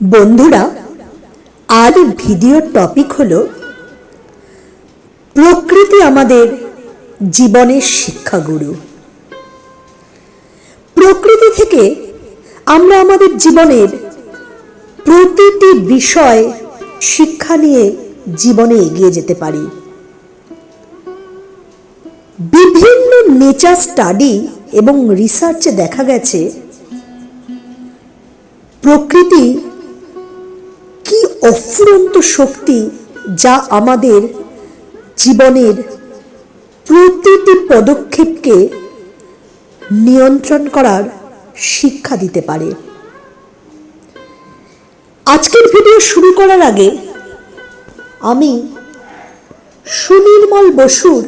বন্ধুরা আর video topic হলো প্রকৃতি আমাদের জীবনের শিক্ষাগুরু। প্রকৃতি থেকে আমরা আমাদের জীবনের প্রতিটি বিষয়, শিক্ষা নিয়ে জীবনে এগিয়ে যেতে পারি। বিভিন্ন নেচার স্টাডি এবং রিসার্চে দেখা গেছে, প্রকৃতি অফুরন্ত শক্তি যা আমাদের জীবনের প্রতিটি পদক্ষেপকে নিয়ন্ত্রণ করার শিক্ষা দিতে পারে। আজকের ভিডিও শুরু করার আগে আমি সুনির্মল বসুর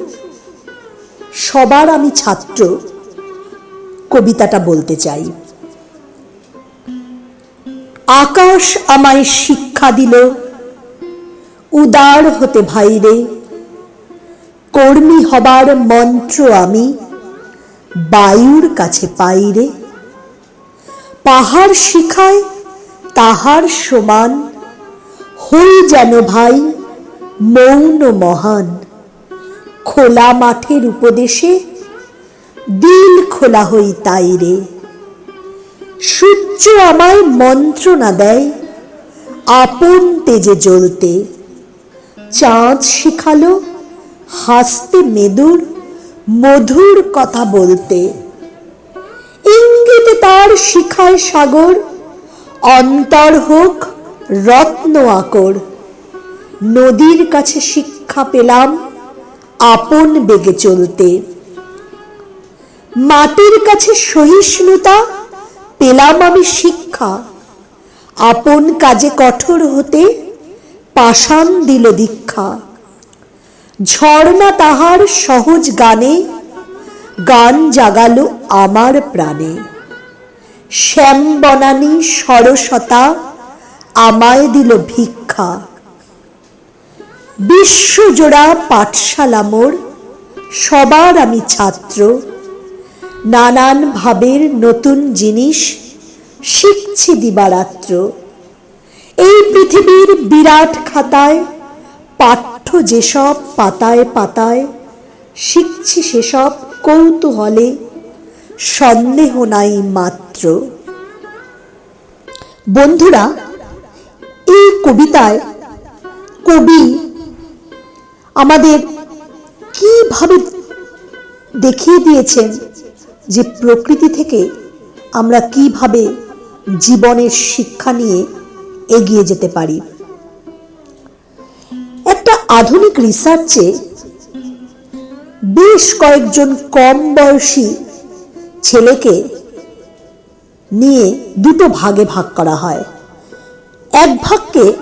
সবার আমি ছাত্র কবিতাটা বলতে চাই। আকাশ আমায় শিক্ষা দিল, উদার হতে ভাইরে। কর্মী হবার মন্ত্র আমি বায়ুর কাছে পাইরে পাহাড় শিখায় তাহার সমান হই যেন ভাই মৌন মহান। খোলা মাঠের উপদেশে দিল খোলা হই তাইরে সূর্য আমায় মন্ত্রণা দেয়, আপন তেজে জ্বলতে। চাঁদ শিখালো, হাসতে মেদুর, মধুর কথা বলতে। ইঙ্গিতে তার শিখায় সাগর, অন্তর হোক রত্ন আকর। নদীর কাছে শিক্ষা পেলাম, আপন বেগে চলতে। মাটির কাছে সহিষ্ণুতা পেলাম আমি শিক্ষা। আপন কাজে কঠোর হতে পাষাণ দিল দীক্ষা। ঝর্ণা তাহার সহজ গানে, গান জাগালো আমার প্রাণে। শ্যাম বনানী সরসতা আমায় দিল ভিক্ষা। বিশ্বজোড়া পাঠশালা মোর, সবার আমি ছাত্র। নানান ভাবের নতুন জিনিস শিখছি দিবারাত্র। এই পৃথিবীর বিরাট খাতায়, পাঠ্য যেসব পাতায় পাতায়, শিখছি সেসব কৌতূহলে, সন্দেহ নাই মাত্র। বন্ধুরা, এই কবিতায় কবি আমাদের কীভাবে দেখিয়ে দিয়েছেন যে প্রকৃতি থেকে আমরা কীভাবে জীবনের শিক্ষা নিয়ে এগিয়ে যেতে পারি। একটা আধুনিক রিসার্চে বেশ কয়েকজন কম বয়সী ছেলেকে নিয়ে দুটো ভাগে ভাগ করা হয়। এক ভাগকে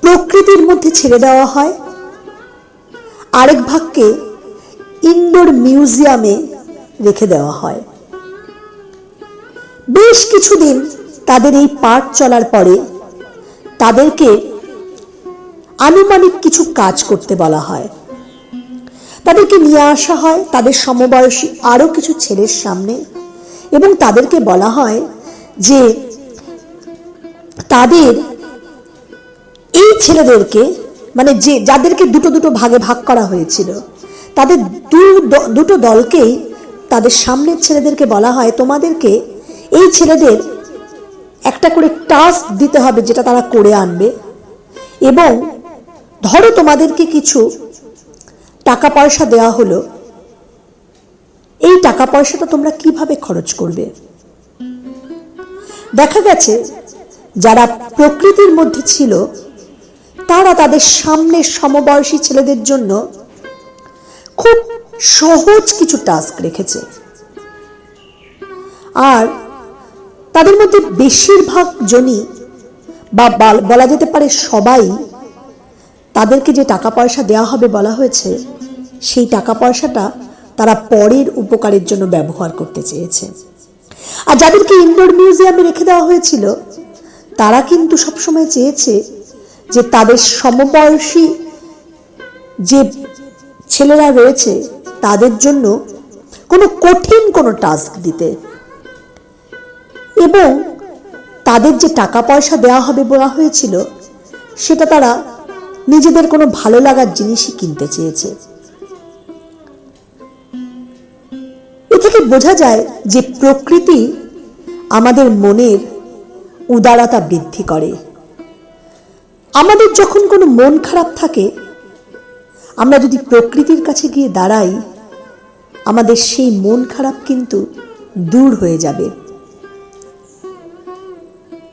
প্রকৃতির মধ্যে ছেড়ে দেওয়া হয়। আরেক ভাগকে ইনডোর মিউজিয়ামে রেখে দেওয়া হয়। বেশ কিছুদিন তাদের এই পাঠ চলার পরে তাদেরকে আনুমানিক কিছু কাজ করতে বলা হয়। তাদেরকে নিয়ে আসা হয়, তাদের সমবয়সী আরও কিছু ছেলের সামনে এবং তাদেরকে বলা হয় যে, তাদের এই ছেলেদেরকে মানে যে, যাদেরকে দুটো দুটো ভাগে ভাগ করা হয়েছিল, তাদের দু, দুটো দলকেই তাদের সামনের ছেলেদেরকে বলা হয়, তোমাদেরকে এই ছেলেদের একটা করে টাস্ক দিতে হবে যেটা তারা করে আনবে। এবং ধরো তোমাদেরকে কিছু টাকা পয়সা দেওয়া হলো। এই টাকা পয়সাটা তোমরা কীভাবে খরচ করবে? দেখা গেছে, যারা প্রকৃতির মধ্যে ছিল, তারা তাদের সামনের সমবয়সী ছেলেদের জন্য সহজ কিছু টাস্ক রেখেছে। আর তাদের মধ্যে বেশিরভাগ জনই বা বলা যেতে পারে সবাই তাদেরকে যে টাকা পয়সা দেওয়া হবে বলা হয়েছে, সেই টাকা পয়সাটা তারা পরের উপকারের জন্য ব্যবহার করতে চেয়েছে। আর যাদেরকে ইনডোর মিউজিয়ামে রেখে দেওয়া হয়েছিল, তারা কিন্তু সবসময় চেয়েছে যে তাদের সমবয়সী যে ছেলেরা রয়েছে তাদের জন্য কোনো কঠিন কোনো টাস্ক দিতে। এবং তাদের যে টাকা পয়সা দেওয়া হবে বলা হয়েছিল, সেটা তারা নিজেদের কোনো ভালো লাগার জিনিসই কিনতে চেয়েছে। এ থেকে বোঝা যায় যে প্রকৃতি আমাদের মনের উদারতা বৃদ্ধি করে। আমাদের যখন কোনো মন খারাপ থাকে আমরা যদি প্রকৃতির কাছে গিয়ে দাঁড়াই, আমাদের সেই মন খারাপ কিন্তু দূর হয়ে যাবে।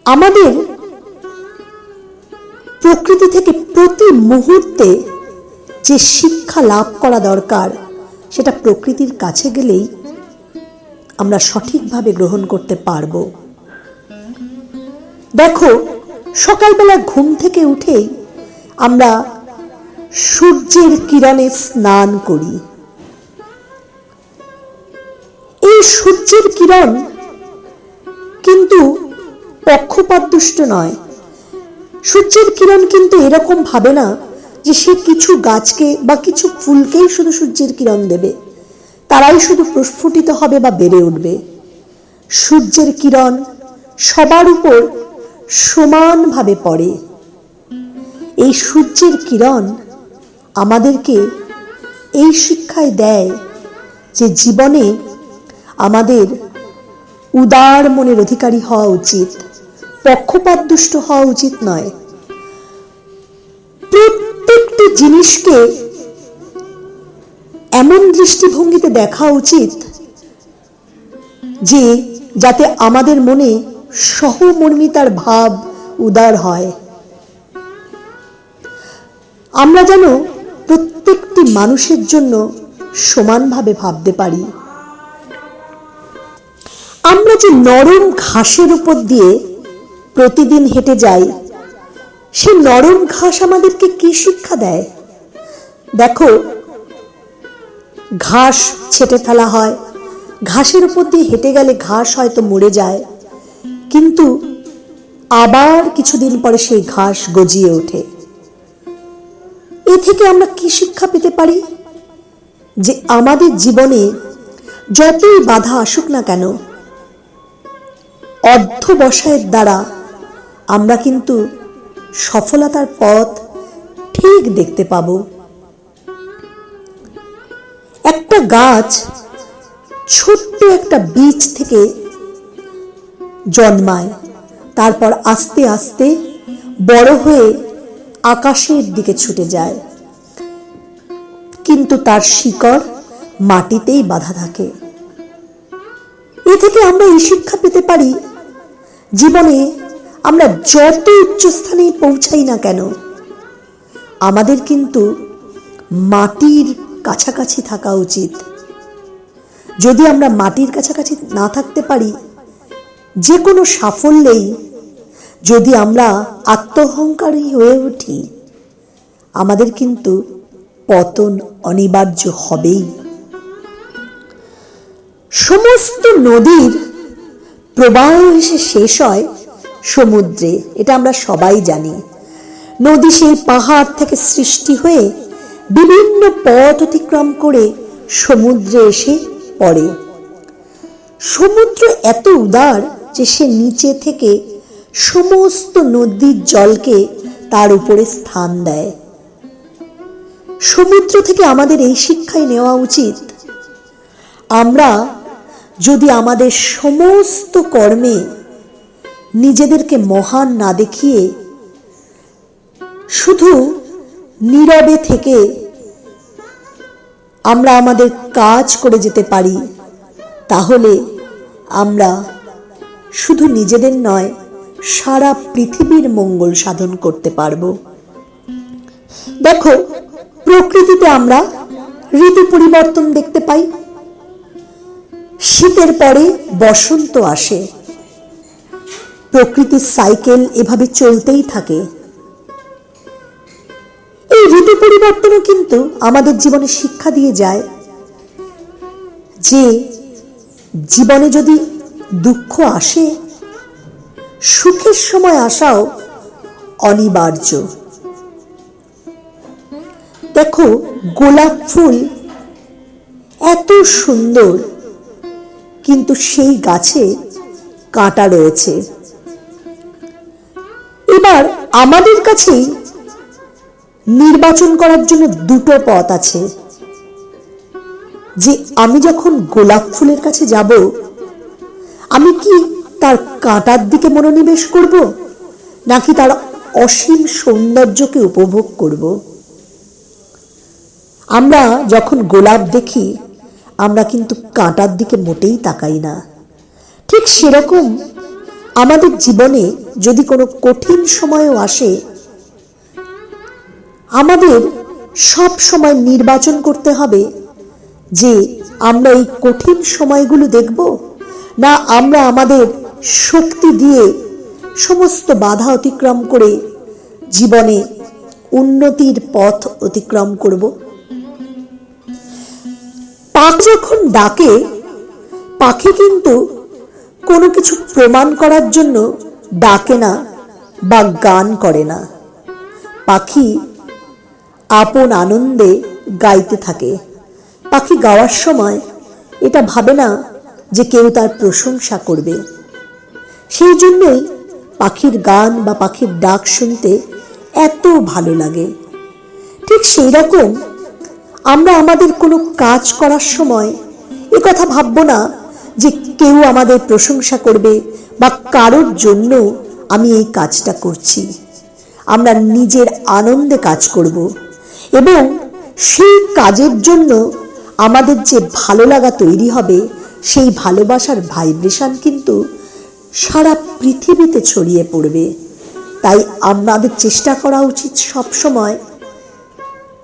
আমাদের প্রকৃতি থেকে প্রতি মুহূর্তে যে শিক্ষা লাভ করা দরকার, সেটা প্রকৃতির কাছে গেলেই আমরা সঠিকভাবে গ্রহণ করতে পারব। দেখো, সকালবেলা ঘুম থেকে উঠেই আমরা সূর্যের কিরণে স্নান করি। এই সূর্যের কিরণ কিন্তু পক্ষপাতদুষ্ট নয়। সূর্যের কিরণ কিন্তু এরকম ভাবে না যে সে কিছু গাছকে বা কিছু ফুলকেই শুধু সূর্যের কিরণ দেবে। তারাই শুধু প্রস্ফুটিত হবে বা বেড়ে উঠবে। সূর্যের কিরণ সবার উপর সমানভাবে পড়ে। এই সূর্যের কিরণ আমাদেরকে এই শিক্ষায় দেয় যে জীবনে আমাদের উদার মনের অধিকারী হওয়া উচিত, পক্ষপাত দুষ্ট হওয়া উচিত নয়। প্রত্যেকটি জিনিসকে এমন দৃষ্টিভঙ্গিতে দেখা উচিত যে যাতে আমাদের মনে সহমর্মিতার ভাব উদার হয়। আমরা যেন প্রত্যেকটি মানুষের জন্য সমানভাবে ভাবতে পারি। আমরা যে নরম ঘাসের উপর দিয়ে প্রতিদিন হেঁটে যাই, সে নরম ঘাস আমাদেরকে কি শিক্ষা দেয়? দেখো, ঘাস ছেটে ফেলা হয়। ঘাসের উপর দিয়ে হেঁটে গেলে ঘাস হয়তো মরে যায়, কিন্তু আবার কিছুদিন পরে সেই ঘাস গজিয়ে ওঠে। এ থেকে আমরা কি শিক্ষা পেতে পারি? যে আমাদের জীবনে যতই বাধা আসুক না কেন অর্ধবসায়ের দ্বারা আমরা কিন্তু সফলতার পথ ঠিক দেখতে পাব। একটা গাছ ছোট্ট একটা বীজ থেকে জন্মায়, তারপর আস্তে আস্তে বড় হয়ে আকাশের দিকে ছুটে যায়। কিন্তু তার শিকড় মাটিতেই বাধা থাকে। এ থেকে আমরা এই শিক্ষা পেতে পারি, জীবনে আমরা যত উচ্চস্থানে পৌঁছাই না কেন, আমাদের কিন্তু মাটির কাছাকাছি থাকা উচিত। যদি আমরা মাটির কাছাকাছি না থাকতে পারি, যে কোনো সাফল্যেই যদি আমরা আত্মহংকারী হয়ে উঠি, আমাদের কিন্তু পতন অনিবার্য হবেই। সমস্ত নদীর প্রবাহ এসে শেষ হয় সমুদ্রে, এটা আমরা সবাই জানি। নদী সেই পাহাড় থেকে সৃষ্টি হয়ে বিভিন্ন পথ অতিক্রম করে সমুদ্রে এসে পড়ে। সমুদ্র এত উদার যে সে নিচে থেকে সমস্ত নদীর জলকে তার উপরে স্থান দেয়। সমুদ্র থেকে আমাদের এই শিক্ষাই নেওয়া উচিত। আমরা যদি আমাদের সমস্ত কর্মে নিজেদেরকে মহান না দেখিয়ে শুধু নীরবে থেকে আমরা আমাদের কাজ করে যেতে পারি, তাহলে আমরা শুধু নিজেদের নয় সারা পৃথিবীর মঙ্গল সাধন করতে পারব। দেখো, প্রকৃতিতে আমরা ঋতু পরিবর্তন দেখতে পাই। শীতের পরে বসন্ত আসে। প্রকৃতির সাইকেল এভাবে চলতেই থাকে। এই ঋতু পরিবর্তনও কিন্তু আমাদের জীবনে শিক্ষা দিয়ে যায় যে জীবনে যদি দুঃখ আসে সুখের সময় আসাও অনিবার্য। দেখো, গোলাপ ফুল এত সুন্দর, কিন্তু সেই গাছে কাঁটা রয়েছে। এবার আমাদের কাছেই নির্বাচন করার জন্য দুটো পথ আছে। যে আমি যখন গোলাপ ফুলের কাছে যাব, আমি কি তার কাঁটার দিকে মনোনিবেশ করব, নাকি তার অসীম সৌন্দর্যকে উপভোগ করব? আমরা যখন গোলাপ দেখি, আমরা কিন্তু কাঁটার দিকে মোটেই তাকাই না। ঠিক সেরকম আমাদের জীবনে যদি কোনো কঠিন সময়ও আসে, আমাদের সব সময় নির্বাচন করতে হবে যে আমরা এই কঠিন সময়গুলো দেখব, না আমরা আমাদের শক্তি দিয়ে সমস্ত বাধা অতিক্রম করে জীবনে উন্নতির পথ অতিক্রম করব। পাখ যখন ডাকে, পাখি কিন্তু কোনো কিছু প্রমাণ করার জন্য ডাকে না বা গান করে না। পাখি আপন আনন্দে গাইতে থাকে। পাখি গাওয়ার সময় এটা ভাবে না যে কেউ তার প্রশংসা করবে। সেই জন্যই পাখির গান বা পাখির ডাক শুনতে এত ভালো লাগে। ঠিক সেই রকম আমরা আমাদের কোনো কাজ করার সময় এ কথা ভাববো না যে কেউ আমাদের প্রশংসা করবে বা কারোর জন্য আমি এই কাজটা করছি। আমরা নিজের আনন্দে কাজ করব এবং সেই কাজের জন্য আমাদের যে ভালো লাগা তৈরি হবে সেই ভালোবাসার ভাইব্রেশন কিন্তু সারা পৃথিবীতে ছড়িয়ে পড়বে। তাই আমাদের চেষ্টা করা উচিত সব সময়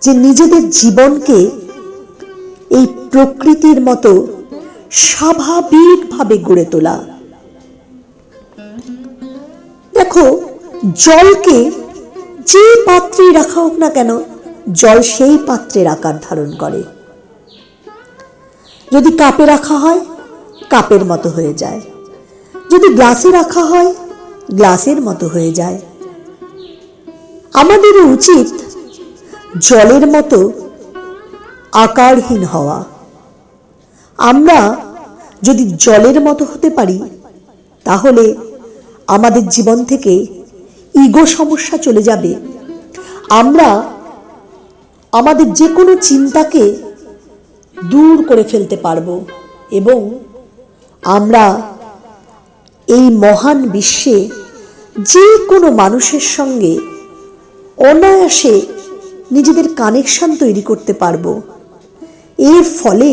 যে নিজেদের জীবনকে এই প্রকৃতির মতো স্বাভাবিকভাবে গড়ে তোলা। দেখো, জলকে যে পাত্রে রাখা হোক না কেন, জল সেই পাত্রের আকার ধারণ করে। যদি কাপে রাখা হয়, কাপের মতো হয়ে যায়। যদি গ্লাসে রাখা হয়, গ্লাসের মতো হয়ে যায়। আমাদেরও উচিত জলের মতো আকারহীন হওয়া। আমরা যদি জলের মতো হতে পারি, তাহলে আমাদের জীবন থেকে ইগো সমস্যা চলে যাবে। আমরা আমাদের যে কোনো চিন্তাকে দূর করে ফেলতে পারব এবং আমরা এই মহান বিশ্বে যে কোনো মানুষের সঙ্গে অনায়াসে নিজেদের কানেকশন তৈরি করতে পারব। এর ফলে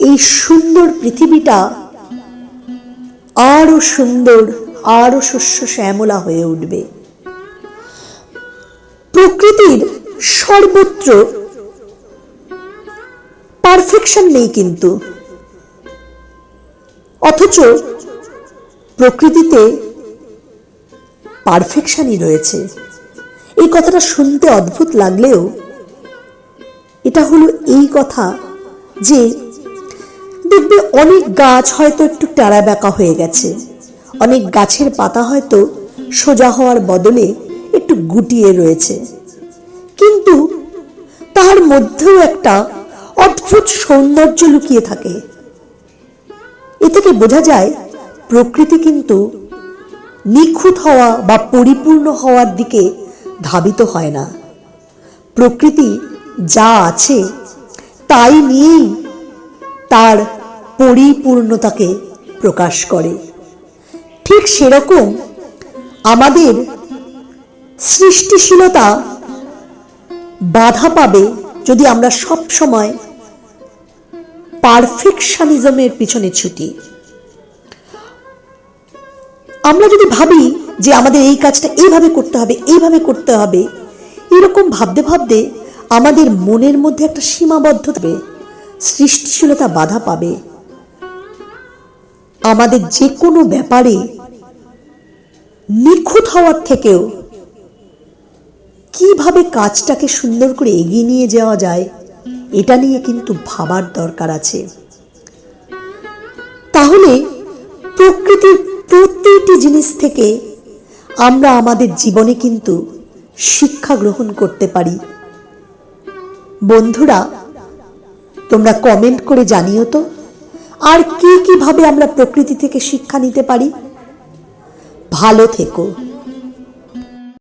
এই সুন্দর পৃথিবীটা আরও সুন্দর, আরও শস্য শ্যামলা হয়ে উঠবে। প্রকৃতির সর্বত্র পারফেকশন নেই কিন্তু। অথচ প্রকৃতিতে পারফেকশনই রয়েছে। এই কথাটা শুনতে অদ্ভুত লাগলেও এটা হলো এই কথা যে দেখবে অনেক গাছ হয়তো একটু টাড়া বেঁকা হয়ে গেছে, অনেক গাছের পাতা হয়তো সোজা হওয়ার বদলে একটু গুটিয়ে রয়েছে। কিন্তু তার মধ্যেও একটা অদ্ভুত সৌন্দর্য লুকিয়ে থাকে। এ থেকে বোঝা যায় প্রকৃতি কিন্তু নিখুঁত হওয়া বা পরিপূর্ণ হওয়ার দিকে ধাবিত হয় না। প্রকৃতি যা আছে, তাই নিয়েই তার পরিপূর্ণতাকে প্রকাশ করে। ঠিক সেরকম আমাদের সৃষ্টিশীলতা বাধা পাবে যদি আমরা সব সময় পারফেকশনিজমের পিছনে ছুটি। আমরা যদি ভাবি যে আমাদের এই কাজটা এইভাবে করতে হবে, এইভাবে করতে হবে, এরকম ভাবতে ভাবতে আমাদের মনের মধ্যে একটা সীমাবদ্ধ থাকবে, সৃষ্টিশীলতা বাধা পাবে। আমাদের যে কোনো ব্যাপারে নিখুঁত হওয়ার থেকেও কীভাবে কাজটাকে সুন্দর করে এগিয়ে নিয়ে যাওয়া যায়, এটা নিয়ে কিন্তু ভাবার দরকার আছে। তাহলে প্রকৃতির প্রতিটি জিনিস থেকে আমরা আমাদের জীবনে কিন্তু শিক্ষা গ্রহণ করতে পারি। বন্ধুরা, তোমরা কমেন্ট করে জানিও তো, আর কি কীভাবে আমরা প্রকৃতি থেকে শিক্ষা নিতে পারি। ভালো থেকো।